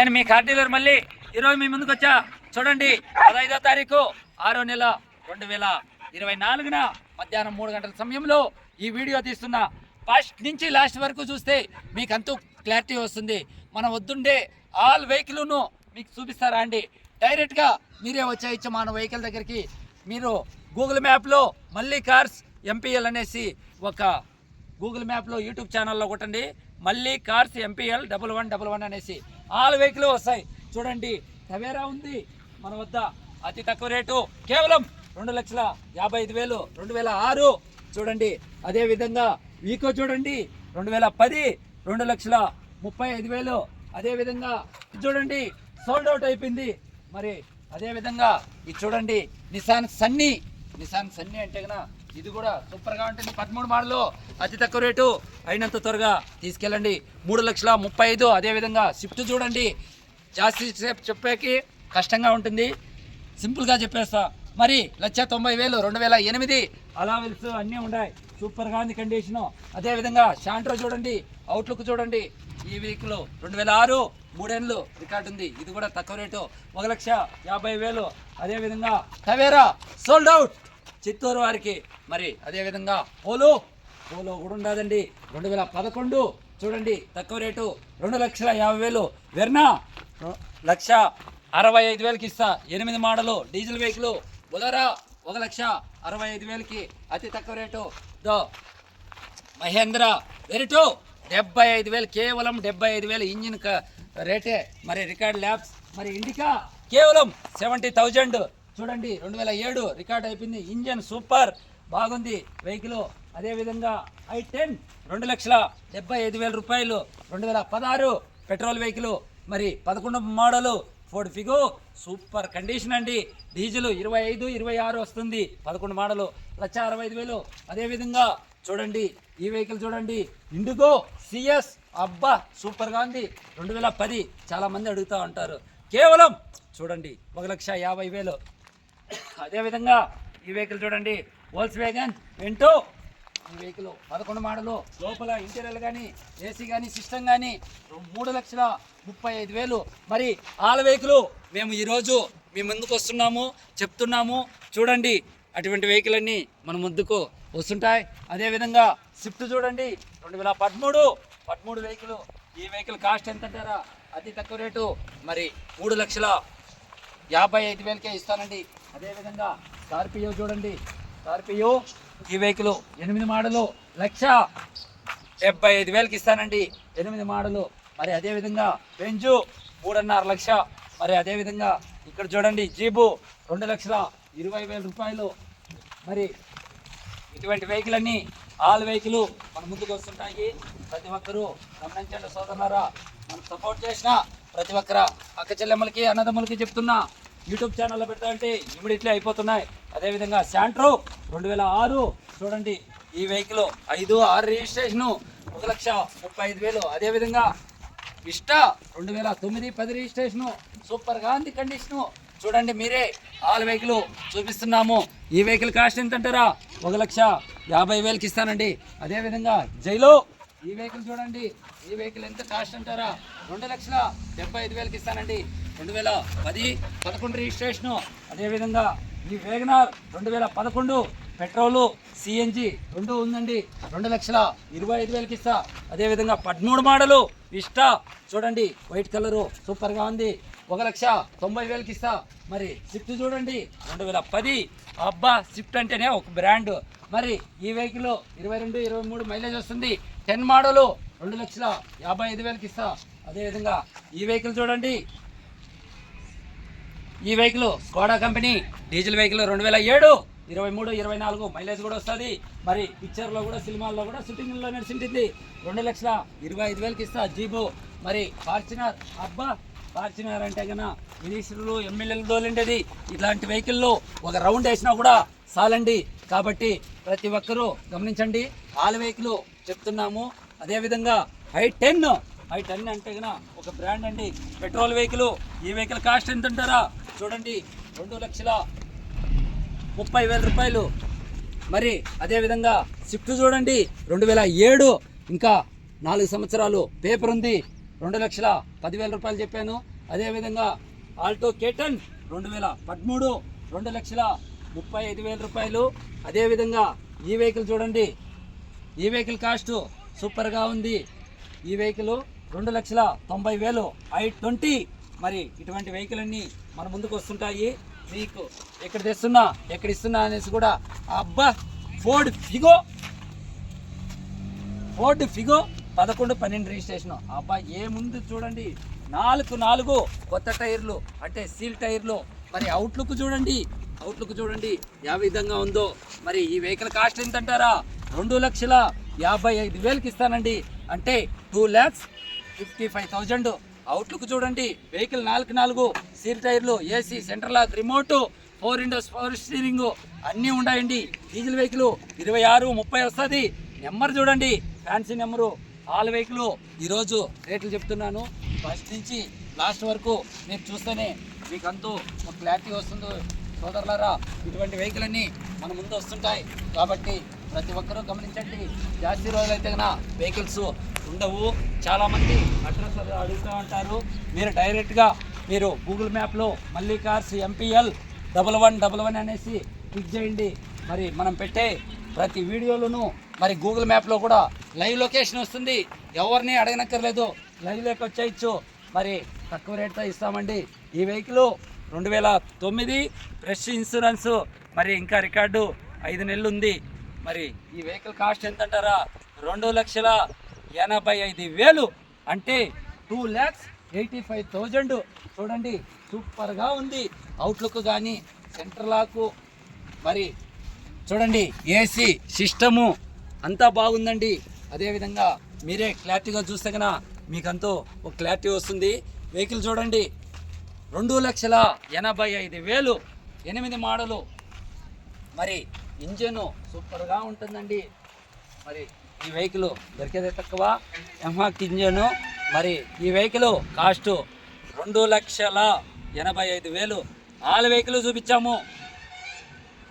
నేను మీ car dealer మళ్ళీ. ఈరోజు మీ ముందుకు వచ్చా. చూడండి పదహైదో తారీఖు ఆరో నెల రెండు వేల ఇరవై నాలుగున మధ్యాహ్నం మూడు గంటల సమయంలో ఈ వీడియో తీస్తున్నా ఫస్ట్ నుంచి లాస్ట్ వరకు చూస్తే మీకు అంతూ క్లారిటీ వస్తుంది. మన వద్దుండే ఆల్ వెహికల్ను మీకు చూపిస్తారా అండి? డైరెక్ట్గా మీరే వచ్చేయచ్చు మన వెహికల్ దగ్గరికి మీరు గూగుల్ మ్యాప్లో మళ్ళీ కార్స్ ఎంపీఎల్ అనేసి ఒక గూగుల్ మ్యాప్లో యూట్యూబ్ ఛానల్లో కొట్టండి. మళ్ళీ cars MPL double one double one అనేసి ఆల్ వెహికల్ వస్తాయి. చూడండి టవేరా ఉంది మన వద్ద. అతి తక్కువ రేటు. కేవలం రెండు లక్షల యాభై ఐదు వేలు రెండు వేల ఆరు. చూడండి అదేవిధంగా వీకో చూడండి రెండు వేల పది రెండు లక్షల ముప్పై ఐదు వేలు. అదేవిధంగా చూడండి సోల్డ్ అవుట్ అయిపోయింది. మరి అదేవిధంగా ఇది చూడండి నిసాన్ సన్నీ నిసాన్ సన్నీ అంటే కదా ఇది కూడా సూపర్గా ఉంటుంది. పదమూడు మాడలు అతి తక్కువ రేటు అయినంత త్వరగా తీసుకెళ్ళండి. మూడు లక్షల ముప్పై ఐదు అదేవిధంగా స్విఫ్ట్ చూడండి. జాస్తి సేపు చెప్పేకి కష్టంగా ఉంటుంది. సింపుల్గా చెప్పేస్తా. మరి లక్ష తొంభై వేలు రెండు వేల ఎనిమిది అలావెల్స్ అన్నీ ఉన్నాయి. సూపర్గా ఉంది కండిషను అదేవిధంగా షాంట్రో చూడండి అవుట్లుక్ చూడండి. ఈ వెహికల్ రెండు వేల ఆరు మూడేళ్ళు రికార్డు ఉంది. ఇది కూడా తక్కువ రేటు. ఒక లక్ష యాభై వేలు అదేవిధంగా టవేరా సోల్డ్ అవుట్ చిత్తూరు వారికి మరి అదేవిధంగా పోలో పోలో కూడా ఉండదండి. రెండు వేల పదకొండు చూడండి తక్కువ రేటు రెండు లక్షల యాభై వేలు. వెర్నా? లక్ష అరవై ఐదు వేలకి ఇస్తా. ఎనిమిది మోడలు డీజిల్ వెహికల్. బులరా? ఒక లక్ష అరవై ఐదు వేలకి అతి తక్కువ రేటు. దో మహేంద్ర. వెరిటో డెబ్బై ఐదు వేలు కేవలం డెబ్బై ఐదు వేలు ఇంజిన్ రేటే. మరి రికార్డ్ ల్యాబ్స్. మరి ఇండికా? కేవలం సెవెంటీ థౌజండ్. చూడండి రెండు వేల ఏడు రికార్డ్ అయిపోయింది. ఇంజన్ సూపర్ బాగుంది వెహికల్. అదేవిధంగా ఐ టెన్ రెండు లక్షల డెబ్బై ఐదు వేల రూపాయలు. రెండు వేల పదహారు పెట్రోల్ వెహికల్. మరి పదకొండు model Ford Figo super condition అండి. డీజిల్ ఇరవై ఐదు ఇరవై ఆరు వస్తుంది. పదకొండు మోడలు లక్ష అరవై ఐదు వేలు. అదేవిధంగా చూడండి ఈ వెహికల్ చూడండి. ఇండిగో సిఎస్ అబ్బా సూపర్గా ఉంది. రెండు వేల పది చాలామంది అడుగుతూ ఉంటారు. కేవలం చూడండి ఒక లక్ష యాభై వేలు. అదేవిధంగా ఈ వెహికల్ చూడండి వోల్స్ వేగన్ వెంటో ఈ వెహికల్ పదకొండు మోడలు లోపల ఇంటీరియర్ కానీ ఏసీ కానీ సిస్టమ్ కానీ మూడు లక్షల ముప్పై ఐదు వేలు. మరి ఆల్ వెహికల్ మేము ఈరోజు మీ ముందుకు వస్తున్నాము చెప్తున్నాము. చూడండి అటువంటి వెహికల్ అన్నీ మన ముందుకు వస్తుంటాయి. అదేవిధంగా స్విఫ్ట్ చూడండి రెండు వేల పదమూడు. పదమూడు వెహికల్ ఈ వెహికల్ కాస్ట్ ఎంత అంటారా? అతి తక్కువ రేటు. మరి మూడు లక్షల యాభై ఐదు వేలకే ఇస్తానండి. అదేవిధంగా స్కార్పియో చూడండి. స్కార్పియో ఈ వెహికల్ ఎనిమిది మోడలు లక్ష డెబ్బై ఐదు వేలకి ఇస్తానండి. ఎనిమిది మోడలు. మరి అదేవిధంగా బెంజు మూడున్నర లక్ష. మరి అదేవిధంగా ఇక్కడ చూడండి జీబు రెండు లక్షల ఇరవై వేల రూపాయలు. మరి ఇటువంటి వెహికల్ అన్ని ఆల్ వెహికల్ మన ముందుకు వస్తుంటాయి. ప్రతి ఒక్కరూ గమనించండి సోదరులారా. మనం సపోర్ట్ చేసిన ప్రతి ఒక్కర అక్క చెల్లెమ్మలకి అన్నదమ్ములకి చెప్తున్నా యూట్యూబ్ ఛానల్లో పెడతా అంటే ఇమీడియట్లీ అయిపోతున్నాయి. అదేవిధంగా శాంట్రో రెండు వేల ఆరు చూడండి ఈ వెహికల్ ఐదు ఆరు రిజిస్ట్రేషను ఒక లక్ష ముప్పై ఐదు వేలు. అదేవిధంగా ఇష్ట రెండు వేల తొమ్మిది పది రిజిస్ట్రేషను సూపర్గా ఉంది కండిషను. చూడండి మీరే ఆల్ వెహికల్ చూపిస్తున్నాము. ఈ వెహికల్ కాస్ట్ ఎంత అంటారా ఒక లక్ష యాభై వేలకి ఇస్తానండి. అదేవిధంగా జైలో ఈ వెహికల్ చూడండి ఈ వెహికల్ ఎంత కాస్ట్ అంటారా? రెండు లక్షల డెబ్బై ఐదు వేలకి ఇస్తానండి. రెండు వేల పది పదకొండు రిజిస్ట్రేషను. అదేవిధంగా ఈ వేగనార్ రెండు వేల పదకొండు పెట్రోలు సిఎన్జి రెండు ఉందండి. రెండు లక్షల ఇరవై ఐదు వేలకి ఇస్తా. అదేవిధంగా పదమూడు మోడలు ఇష్టా చూడండి వైట్ కలరు సూపర్గా ఉంది. ఒక లక్ష తొంభై వేలకి ఇస్తా. మరి స్విఫ్ట్ చూడండి రెండు వేల పది. అబ్బా స్విఫ్ట్ అంటేనే ఒక బ్రాండ్. మరి ఈ వెహికల్ ఇరవై రెండు ఇరవై మూడు మైలేజ్ వస్తుంది. టెన్ మోడలు రెండు లక్షల యాభై ఐదు వేలకి ఇస్తా. అదేవిధంగా ఈ వెహికల్ చూడండి ఈ vehicle Skoda company diesel vehicle రెండు వేల ఏడు ఇరవై మూడు ఇరవై నాలుగు మైలేజ్ కూడా వస్తుంది. మరి పిక్చర్లో కూడా సినిమాల్లో కూడా షూటింగ్లో నడిచింటుంది. రెండు లక్షల ఇరవై ఐదు వేలకి ఇస్తా జీబు. మరి ఫార్చునర్ అబ్బా! ఫార్చునర్ అంటే కన్నా మినిస్టర్లు ఎమ్మెల్యేలు దోలిండేది ఇలాంటి వెహికల్లో ఒక రౌండ్ వేసినా కూడా చాలండి. కాబట్టి ప్రతి ఒక్కరూ గమనించండి. ఆల్ వెహికల్ చెప్తున్నాము. అదేవిధంగా ఐ టెన్ ఐ టెన్ అంటే కన్నా ఒక బ్రాండ్ అండి. పెట్రోల్ వెహికల్ ఈ వెహికల్ కాస్ట్ ఎంత ఉంటారా చూడండి రెండు లక్షల ముప్పై వేల రూపాయలు. మరి అదేవిధంగా స్విఫ్ట్ చూడండి రెండు వేల ఏడు ఇంకా నాలుగు సంవత్సరాలు పేపర్ ఉంది. రెండు లక్షల పదివేల రూపాయలు చెప్పాను. అదేవిధంగా ఆల్టో కేటన్ రెండు వేల పదమూడు రెండు లక్షల ముప్పై ఐదు వేల రూపాయలు. అదేవిధంగా ఈ వెహికల్ చూడండి ఈ వెహికల్ కాస్ట్ సూపర్గా ఉంది. ఈ వెహికల్ రెండు లక్షల తొంభై వేలు ఐ ట్వంటీ. మరి ఇటువంటి వెహికల్ అన్నీ మన ముందుకు వస్తుంటాయి. మీకు ఎక్కడ తెస్తున్నా ఎక్కడ ఇస్తున్నా అనేసి కూడా అబ్బా ఫోర్డ్ ఫిగో ఫోర్డ్ ఫిగో పదకొండు పన్నెండు రిజిస్ట్రేషన్ అబ్బాయి ఏముంది చూడండి. నాలుగు నాలుగు కొత్త టైర్లు అంటే సీల్ టైర్లు. మరి అవుట్లుక్ చూడండి. అవుట్లుక్ చూడండి. ఏ విధంగా ఉందో. మరి ఈ వెహికల్ కాస్ట్ ఎంత అంటారా రెండు లక్షల యాభై ఐదు వేలకి ఇస్తానండి. అంటే two lakhs fifty five thousand outlook చూడండి. వెహికల్ నాలుగు నాలుగు సీల్ టైర్లు AC central lock remote four windows four steering అన్నీ ఉన్నాయండి. డీజిల్ వెహికల్ ఇరవై ఆరు ముప్పై వస్తుంది. నెంబర్ చూడండి. Fancy number. All vehicle. ఈరోజు రేట్లు చెప్తున్నాను. ఫస్ట్ నుంచి లాస్ట్ వరకు మీరు చూస్తేనే మీకు అంతూ ఒక క్లారిటీ వస్తుందో సోదరులారా ఇటువంటి వెహికల్ అన్నీ మన ముందు వస్తుంటాయి. కాబట్టి ప్రతి ఒక్కరూ గమనించండి. జాస్తి రోజులైతే కన్నా వెహికల్స్ ఉండవు. చాలామంది అడ్రస్ అడుగుతూ ఉంటారు. మీరు డైరెక్ట్గా మీరు గూగుల్ మ్యాప్లో మళ్ళీ cars MPL double one double one అనేసి క్లిక్ చేయండి. మరి మనం పెట్టే ప్రతి వీడియోలోనూ మరి గూగుల్ మ్యాప్లో కూడా లైవ్ లొకేషన్ వస్తుంది. ఎవరిని అడగనక్కర్లేదు. లైవ్ లైవ్లోకి వచ్చేయచ్చు. మరి తక్కువ రేట్తో ఇస్తామండి. ఈ వెహికల్ రెండు వేల తొమ్మిది ఫ్రెష్ ఇన్సూరెన్స్ మరి ఇంకా రికార్డు ఐదు నెలలు ఉంది. మరి ఈ వెహికల్ కాస్ట్ ఎంత అంటారా రెండు లక్షల ఎనభై ఐదు వేలు. అంటే two lakhs eighty five thousand చూడండి సూపర్గా ఉంది. అవుట్లుక్ కానీ సెంటర్ లాకు మరి చూడండి ఏసీ సిస్టము అంతా బాగుందండి. అదేవిధంగా మీరే క్లారిటీగా చూస్తే కన్నా మీకంతో ఒక క్లారిటీ వస్తుంది. వెహికల్ చూడండి రెండు లక్షల ఎనభై ఐదు వేలు. ఎనిమిది మోడలు మరి ఇంజను సూపర్గా ఉంటుందండి. మరి ఈ వెహికల్ దొరికేదే తక్కువ. MHawk engine. మరి ఈ వెహికల్ కాస్ట్ రెండు లక్షల ఎనభై ఐదు వేలు. ఆల్ వెహికల్ చూపించాము.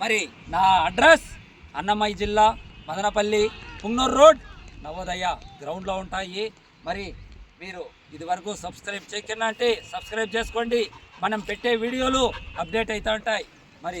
మరి నా అడ్రస్ అన్నమయ్య జిల్లా మదనపల్లి పుంగనూరు రోడ్ నవోదయ గ్రౌండ్లో ఉంటాయి. మరి మీరు ఇదివరకు సబ్స్క్రైబ్ చేయకుండా అంటే సబ్స్క్రైబ్ చేసుకోండి. మనం పెట్టే వీడియోలు అప్డేట్ అవుతూ ఉంటాయి. మరి